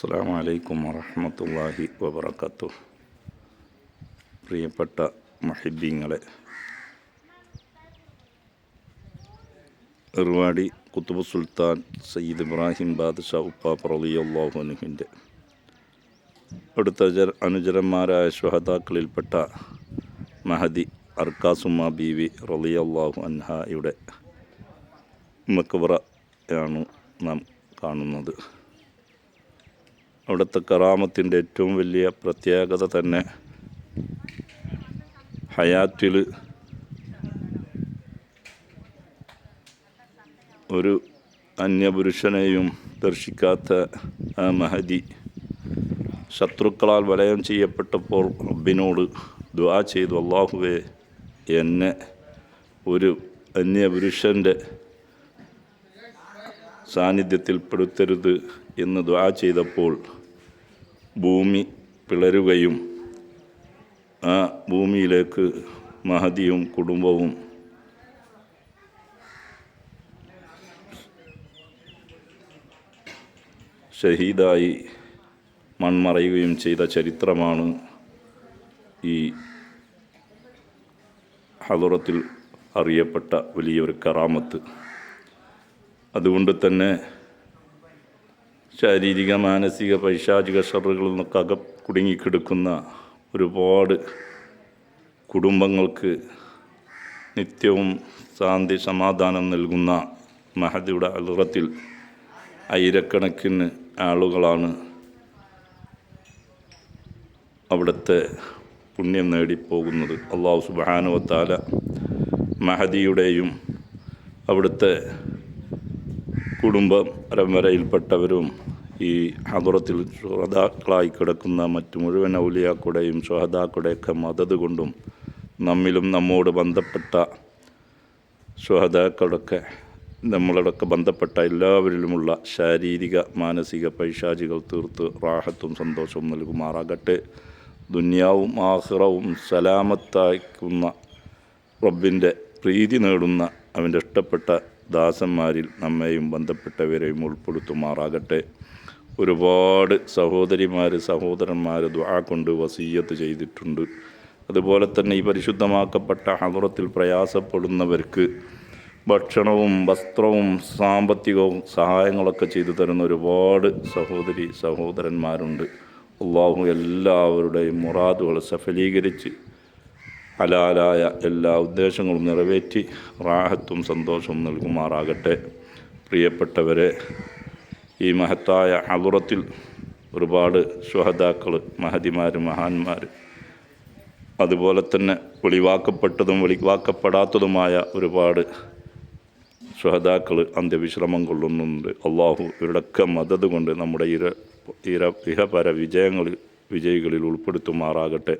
അസ്സാം വലൈക്കും വറഹമത്തല്ലാഹി വബർക്കത്തു പ്രിയപ്പെട്ട മഹിബീങ്ങളെ എറുവാടി കുത്തുബ് സുൽത്താൻ സയ്യിദ് ഇബ്രാഹിം ബാദ്ഷാ ഉപ്പാപ്പ റളിയല്ലാഹുനുഹിന്റെ അടുത്ത അനുചരന്മാരായ ശ്വഹതാക്കളിൽപ്പെട്ട മഹദി അർക്കാസുമ ബീവി റളിയല്ലാഹു അൻഹയുടെ മക്ബറയാണ് നാം കാണുന്നത്. അവിടുത്തെ കറാമത്തിന്റെ ഏറ്റവും വലിയ പ്രത്യേകത തന്നെ ഹയാറ്റിൽ ഒരു അന്യപുരുഷനെയും ദർശിക്കാത്ത ആ മഹതി ശത്രുക്കളാൽ വലയം ചെയ്യപ്പെട്ടപ്പോൾ റബ്ബിനോട് ദ്വാ ചെയ്തു. അള്ളാഹുവെ എന്നെ ഒരു അന്യപുരുഷന്റെ സാന്നിധ്യത്തിൽ പെടുത്തരുത് എന്ന് ദ്വാ ചെയ്തപ്പോൾ ഭൂമി പിളരുകയും ആ ഭൂമിയിലേക്ക് മഹതിയും കുടുംബവും ഷഹീദായി മൺമറയുകയും ചെയ്ത ചരിത്രമാണ് ഈ ഹലുറത്തിൽ അറിയപ്പെട്ട വലിയൊരു കറാമത്ത്. അതുകൊണ്ട് തന്നെ ശാരീരിക മാനസിക പൈശാചിക ഷറുകളിൽ നിന്നൊക്കെ അക കുടുങ്ങിക്കിടക്കുന്ന ഒരുപാട് കുടുംബങ്ങൾക്ക് നിത്യവും ശാന്തി സമാധാനം നൽകുന്ന മഹദിയുടെ അലുറത്തിൽ ആയിരക്കണക്കിന് ആളുകളാണ് അവിടുത്തെ പുണ്യം നേടിപ്പോകുന്നത്. അള്ളാഹു സുബാനുവത്താല മഹദിയുടെയും അവിടുത്തെ കുടുംബ പരമ്പരയിൽപ്പെട്ടവരും ഈ ഹദുറത്തിൽ ഷുഹദാക്കളായി കിടക്കുന്ന മറ്റ് മുഴുവൻ ഔലിയാക്കളുടെയും ഷുഹദാക്കുടെയൊക്കെ മദത് കൊണ്ടും നമ്മിലും നമ്മോട് ബന്ധപ്പെട്ട ഷുഹദാക്കളൊക്കെ നമ്മളോടൊക്കെ ബന്ധപ്പെട്ട എല്ലാവരിലുമുള്ള ശാരീരിക മാനസിക പൈശാചികൾ തീർത്ത് റാഹത്തും സന്തോഷവും നൽകുമാറാകട്ടെ. ദുന്യാവും ആഹ്റവും സലാമത്താക്കുന്ന റബ്ബിന്റെ പ്രീതി നേടുന്ന അവന്റെ ഇഷ്ടപ്പെട്ട ദാസന്മാരിൽ നമ്മെയും ബന്ധപ്പെട്ടവരെയും ഉൾപ്പെടുത്തുമാറാകട്ടെ. ഒരുപാട് സഹോദരിമാർ സഹോദരന്മാർ ദ്വാ കൊണ്ട് വസീയത്ത് ചെയ്തിട്ടുണ്ട്. അതുപോലെ തന്നെ ഈ പരിശുദ്ധമാക്കപ്പെട്ട ഹമുറത്തിൽ പ്രയാസപ്പെടുന്നവർക്ക് ഭക്ഷണവും വസ്ത്രവും സാമ്പത്തികവും സഹായങ്ങളൊക്കെ ചെയ്തു തരുന്ന ഒരുപാട് സഹോദരി സഹോദരന്മാരുണ്ട്. അള്ളാഹു എല്ലാവരുടെയും മുറാദുകൾ സഫലീകരിച്ച് ഹലാലായ എല്ലാ ഉദ്ദേശങ്ങളും നിറവേറ്റി റാഹത്തും സന്തോഷവും നൽകുമാറാകട്ടെ. പ്രിയപ്പെട്ടവരെ ഈ മഹത്തായ അബുറത്തിൽ ഒരുപാട് സുഹദാക്കൾ മഹതിമാർ മഹാന്മാർ അതുപോലെ തന്നെ വെളിവാക്കപ്പെട്ടതും വെളിവാക്കപ്പെടാത്തതുമായ ഒരുപാട് സുഹദാക്കൾ അന്ത്യവിശ്രമം കൊള്ളുന്നുണ്ട്. അള്ളാഹു ഇവരുടെയൊക്കെ മദത് കൊണ്ട് നമ്മുടെ ഇര ഇര ഇഹപര വിജയങ്ങളിൽ വിജയികളിൽ ഉൾപ്പെടുത്തുമാറാകട്ടെ.